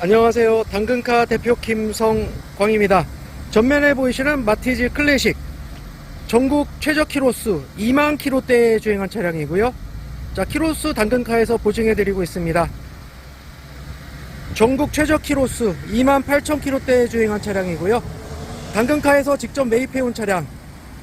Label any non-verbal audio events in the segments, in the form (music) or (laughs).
안녕하세요. 당근카 대표 김성광입니다. 전면에 보이시는 마티즈 클래식 전국 최저 키로수 2만 키로대에 주행한 차량이고요. 자, 키로수 당근카에서 보증해 드리고 있습니다. 전국 최저 키로수 2만 8천 키로대에 주행한 차량이고요. 당근카에서 직접 매입해 온 차량.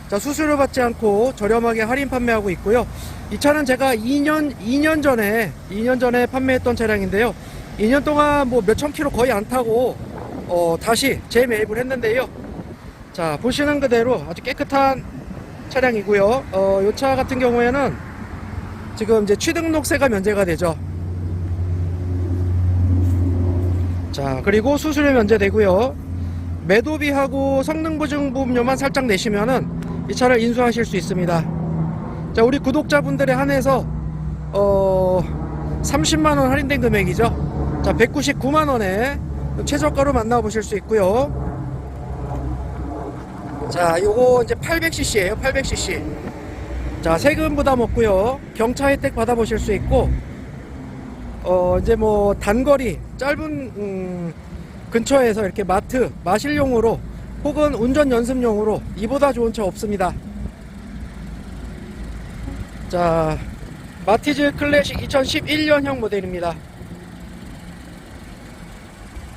자, 수수료 받지 않고 저렴하게 할인 판매하고 있고요. 이 차는 제가 2년, 2년 전에, 2년 전에 판매했던 차량인데요. 2년 동안 뭐 몇천 킬로 거의 안 타고, 어, 다시 재매입을 했는데요. 자, 보시는 그대로 아주 깨끗한 차량이고요. 어, 이 차 같은 경우에는 지금 이제 취등록세가 면제가 되죠. 자, 그리고 수수료 면제되고요. 매도비하고 성능보증보험료만 살짝 내시면은 이 차를 인수하실 수 있습니다. 자, 우리 구독자분들에 한해서 어 30만 원 할인된 금액이죠. 자, 199만 원에 최저가로 만나보실 수 있고요. 자, 요거 이제 800cc예요. 800cc. 자, 세금 부담 없고요. 경차 혜택 받아보실 수 있고 어 이제 뭐 단거리 짧은 음, 근처에서 이렇게 마트 마실용으로 혹은 운전 연습용으로 이보다 좋은 차 없습니다. 자, 마티즈 클래식 2011년형 모델입니다.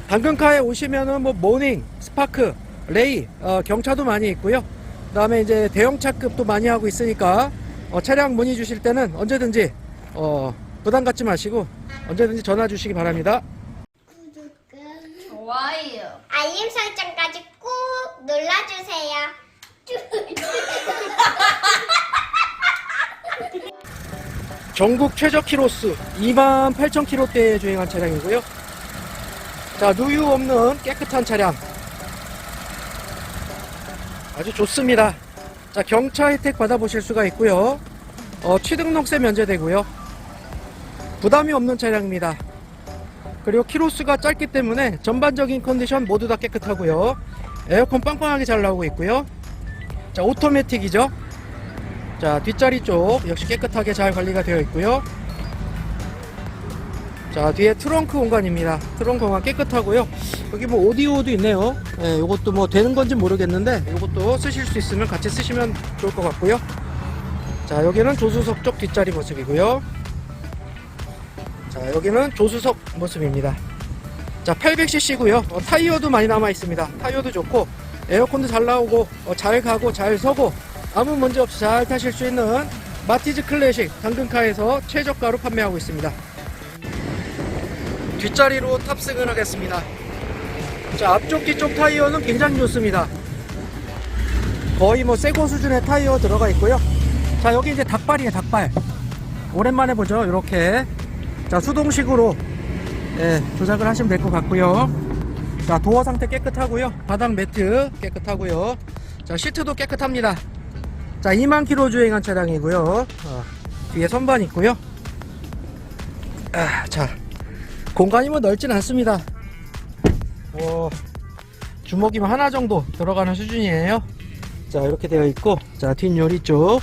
당근카에 오시면은 뭐 모닝, 스파크, 레이, 어, 경차도 많이 있고요. 그 다음에 이제 대형차급도 많이 하고 있으니까 어, 차량 문의 주실 때는 언제든지 어, 부담 갖지 마시고 언제든지 전화 주시기 바랍니다. 좋아요. 알림 설정까지 꾹 눌러주세요. (laughs) 전국 최저 키로수 2만 8천 키로대에 주행한 차량이고요. 자, 누유 없는 깨끗한 차량. 아주 좋습니다. 자, 경차 혜택 받아보실 수가 있고요. 어, 취등록세 면제되고요. 부담이 없는 차량입니다. 그리고 키로수가 짧기 때문에 전반적인 컨디션 모두 다 깨끗하고요. 에어컨 빵빵하게 잘 나오고 있고요. 자, 오토매틱이죠. 자 뒷자리 쪽 역시 깨끗하게 잘 관리가 되어 있고요 자 뒤에 트렁크 공간입니다. 트렁크 공간 깨끗하고요. 여기 뭐 오디오도 있네요. 예, 요것도 뭐 되는 건지 모르겠는데 요것도 쓰실 수 있으면 같이 쓰시면 좋을 것 같고요. 자 여기는 조수석 쪽 뒷자리 모습이고요. 자 여기는 조수석 모습입니다. 자 800cc고요. 어, 타이어도 많이 남아 있습니다. 타이어도 좋고 에어컨도 잘 나오고 어, 잘 가고 잘 서고 아무 문제 없이 잘 타실 수 있는 마티즈 클래식 당근카에서 최저가로 판매하고 있습니다. 뒷자리로 탑승을 하겠습니다. 자, 앞쪽 뒤쪽 타이어는 굉장히 좋습니다. 거의 뭐 새거 수준의 타이어 들어가 있고요. 자, 여기 이제 닭발이에요, 닭발. 오랜만에 보죠, 이렇게. 자, 수동식으로 예, 조작을 하시면 될 것 같고요. 자, 도어 상태 깨끗하고요. 바닥 매트 깨끗하고요. 자, 시트도 깨끗합니다. 자, 2만 킬로 주행한 차량이고요. 어, 뒤에 선반 있고요. 아, 자, 공간이 뭐 넓진 않습니다. 뭐 주먹이면 하나 정도 들어가는 수준이에요. 자, 이렇게 되어 있고, 자, 뒷요리 쪽,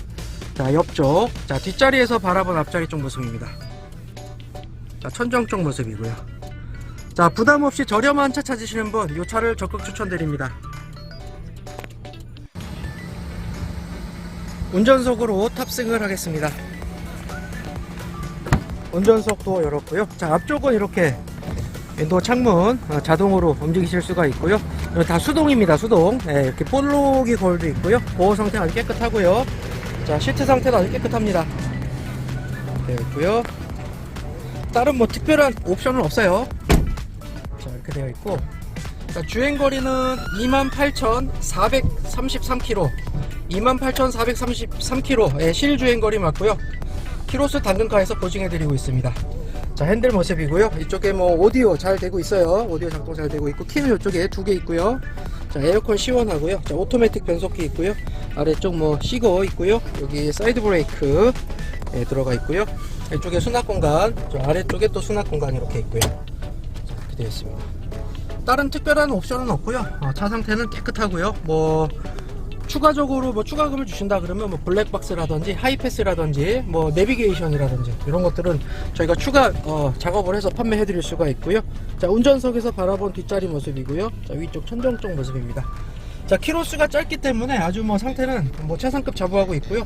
자, 옆쪽, 자, 뒷자리에서 바라본 앞자리 쪽 모습입니다. 자, 천정 쪽 모습이고요. 자, 부담 없이 저렴한 차 찾으시는 분, 이 차를 적극 추천드립니다. 운전석으로 탑승을 하겠습니다. 운전석도 열었고요. 자, 앞쪽은 이렇게 윈도우 창문 어, 자동으로 움직이실 수가 있고요. 다 수동입니다. 수동. 네, 이렇게 볼록이 거울도 있고요. 보호 상태 아주 깨끗하고요. 자, 시트 상태도 아주 깨끗합니다. 되어 있고요. 다른 뭐 특별한 옵션은 없어요. 자, 이렇게 되어 있고. 자, 주행 거리는 28,433km. 28,433km의 실주행 거리 맞고요. 키로수 당근가에서 보증해드리고 있습니다. 자, 핸들 모습이고요. 이쪽에 뭐 오디오 잘 되고 있어요. 오디오 작동 잘 되고 있고 키는 이쪽에 두 개 있고요. 자, 에어컨 시원하고요. 자, 오토매틱 변속기 있고요. 아래쪽 뭐 시거 있고요. 여기 사이드 브레이크 예, 들어가 있고요. 이쪽에 수납 공간, 저 아래쪽에 또 수납 공간 이렇게 있고요. 자, 이렇게 되어 있습니다. 다른 특별한 옵션은 없고요. 어, 차 상태는 깨끗하고요. 뭐 추가적으로 뭐 추가금을 주신다 그러면 뭐 블랙박스라든지 하이패스라든지 뭐 내비게이션이라든지 이런 것들은 저희가 추가 어, 작업을 해서 판매해 드릴 수가 있고요. 자, 운전석에서 바라본 뒷자리 모습이고요. 자, 위쪽 천정 쪽 모습입니다. 자, 키로수가 짧기 때문에 아주 뭐 상태는 뭐 최상급 자부하고 있고요.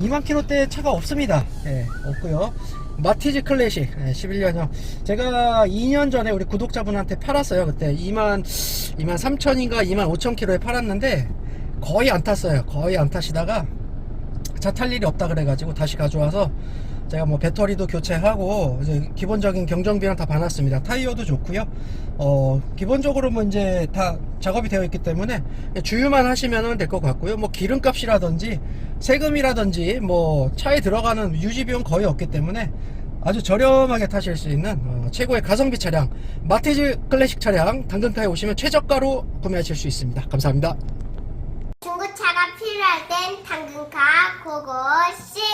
2만 킬로대 차가 없습니다. 예, 없고요. 마티즈 클래식 예, 11년형 제가 2년 전에 우리 구독자분한테 팔았어요. 그때 2만 2만 3천인가 2만 5천 킬로에 팔았는데 거의 안 탔어요. 거의 안 타시다가 차 탈 일이 없다 그래가지고 다시 가져와서 제가 뭐 배터리도 교체하고 이제 기본적인 경정비랑 다 봐놨습니다. 타이어도 좋고요. 어 기본적으로 뭐 이제 다 작업이 되어 있기 때문에 주유만 하시면 될 것 같고요. 뭐 기름값이라든지 세금이라든지 뭐 차에 들어가는 유지 비용 거의 없기 때문에 아주 저렴하게 타실 수 있는 어, 최고의 가성비 차량 마티즈 클래식 차량 당근카에 오시면 최저가로 구매하실 수 있습니다. 감사합니다. 필요할 땐 당근카 고고씨